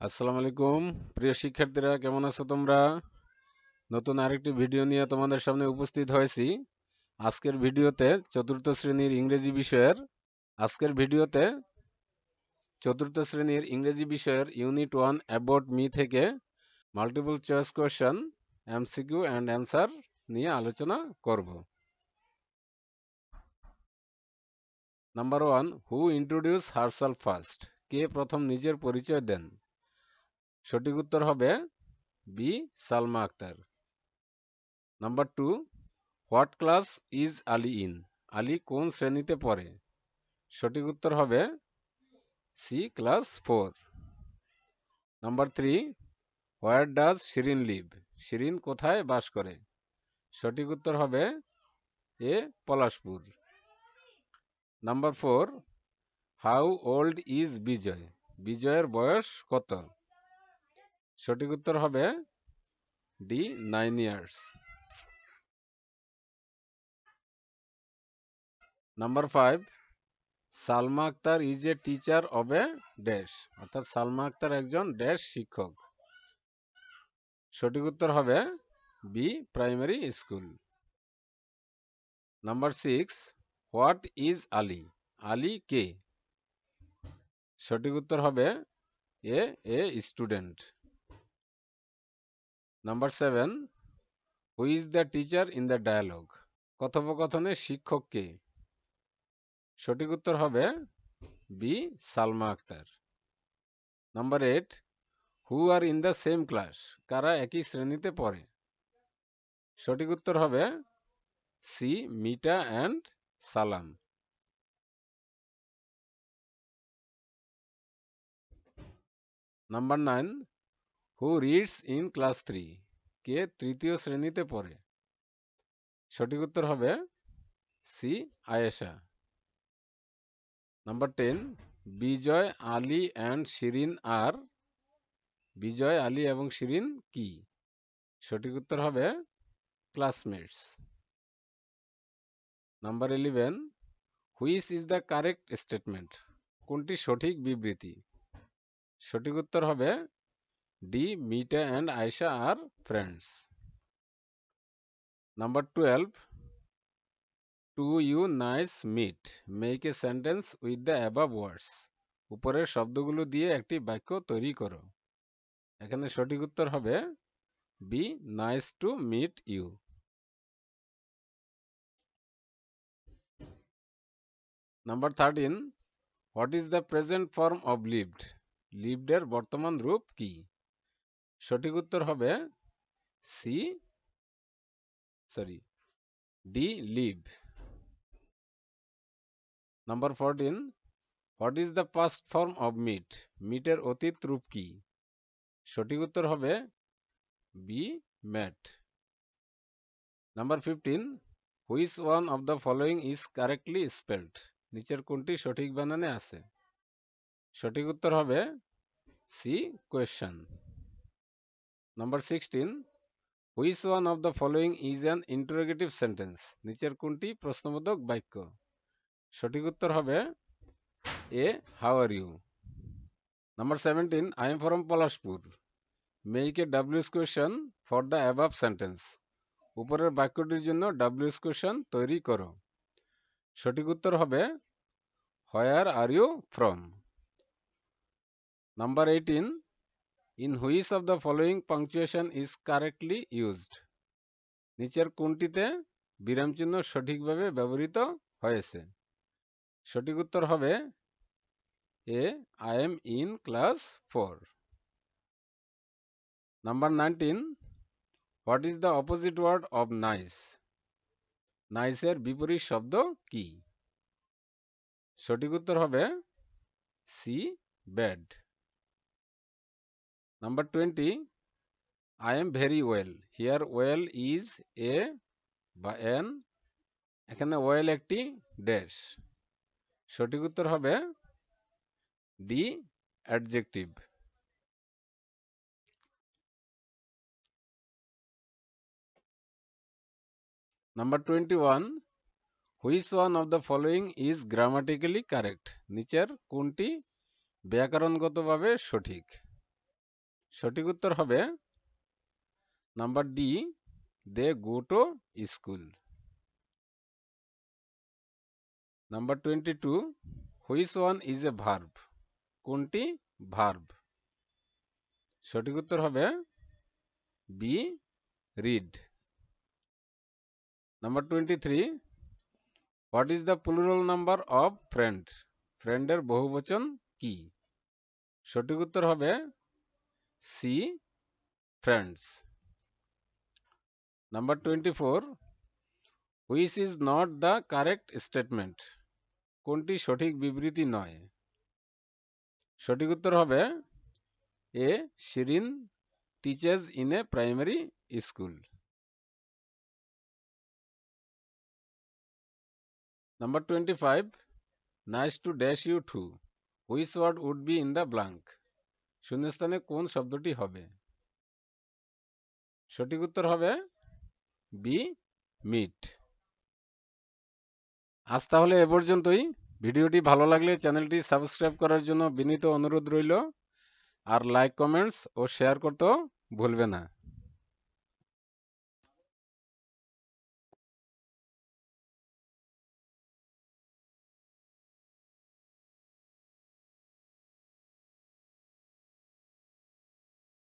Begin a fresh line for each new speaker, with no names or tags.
আসসালামু আলাইকুম। প্রিয় শিক্ষার্থীরা, কেমন আছো তোমরা? নতুন আরেকটি ভিডিও নিয়ে তোমাদের সামনে উপস্থিত হয়েছি। আজকের ভিডিওতে চতুর্থ শ্রেণির ইংরেজি বিষয়ের, আজকের ভিডিওতে চতুর্থ শ্রেণির ইংরেজি বিষয়ের ইউনিট ওয়ান অ্যাবাউট মি থেকে multiple choice question MCQ and answer নিয়ে আলোচনা করব। Number one who introduce herself first কে প্রথম নিজের পরিচয় দেন? সঠিক উত্তর হবে B, Salma Akter. Number two, what class is Ali in? Ali কোন শ্রেণীতে পড়ে? সঠিক উত্তর হবে C, class four. Number three, where does Shirin live? Shirin কোথায় বাস করে? সঠিক উত্তর হবে A, Palashpur. Number four, how old is Bijoy? বিজয়ের বয়স কত? সঠিক উত্তর হবে D, nine years. Number five, Salma Akter is a teacher of a dash অর্থাৎ সালমা আক্তার একজন ড্যাশ শিক্ষক। সঠিক উত্তর হবে B, primary school. Number six, what is Ali? Ali কে? সঠিক উত্তর হবে A a student. Number seven who is the teacher in the dialogue কথোপকথনে শিক্ষক কে? সঠিক উত্তর হবে B, Salma Akter. Number eight who are in the same class কারা একই শ্রেণীতে পড়ে? সঠিক উত্তর হবে C, Mita and Salam. Number nine who reads in class three কে তৃতীয় শ্রেণীতে পড়ে? সঠিক উত্তর হবে C Ayesha. Number ten Bijoy, Ali and Shirin are Bijoy, Ali এবং শিরিন কি? সঠিক উত্তর হবে classmates number eleven which is the correct statement কোনটি সঠিক বিবৃতি? সঠিক উত্তর হবে D Mita and Ayesha are friends number twelve to you nice meet make a sentence with the above words উপরের শব্দগুলো দিয়ে একটি বাক্য তৈরি করো। এখানে সঠিক উত্তর হবে B nice to meet you number thirteen what is the present form of lived লিভডের বর্তমান রূপ কি? সঠিক উত্তর হবে C, sorry, D, live. Number fourteen what is the past form of meet মিটের অতীত রূপ কি? সঠিক উত্তর হবে B, met. Number fifteen which one of the following is correctly spelled নিচের কোনটি সঠিক বানানে আছে? সঠিক উত্তর হবে C question number sixteen which one of the following is an interrogative sentence নিচের কোনটি প্রশ্নবোধক বাক্য সঠিক উত্তর হবে A how are you number seventeen I am from Palashpur make a WH question for the above sentence উপরের বাক্যটির জন্য ডাব্লিউস কোয়েশন তৈরি করো সঠিক উত্তর হবে where are you from number eighteen in which of the following punctuation is correctly used নিচের কোনটিতে বিরামচিহ্ন সঠিকভাবে ব্যবহৃত হয়েছে? সঠিক উত্তর হবে A I am in class four number nineteen what is the opposite word of nice নাইসের বিপরীত শব্দ কি? সঠিক উত্তর হবে C bad number twenty I am very well here well is a বা এন এখানে ওয়েল একটি ড্যাশ সঠিক উত্তর হবে D adjective number twenty one which one of the following is grammatically correct নিচের কোনটি ব্যাকরণগতভাবে সঠিক? সঠিক উত্তর হবে number D, they go to school. Number twenty two, which one is a verb? কোনটি? ভার্ব। সঠিক উত্তর হবে B, read. Number twenty three, what is the plural number of friend? ফ্রেন্ডের বহুবচন কি? সঠিক উত্তর হবে C friends number twenty four which is not the correct statement কোনটি সঠিক বিবৃতি নয়? সঠিক উত্তর হবে A Shirin teaches in a primary school number twenty five nice to dash you too which word would be in the blank শূন্যস্থানে কোন শব্দটি হবে? সঠিক উত্তর হবে বি মিট আজ তাহলে এ পর্যন্তই। ভিডিওটি ভালো লাগলে চ্যানেলটি সাবস্ক্রাইব করার জন্য বিনীত অনুরোধ রইল। আর লাইক, কমেন্টস ও শেয়ার করতেও ভুলবে না।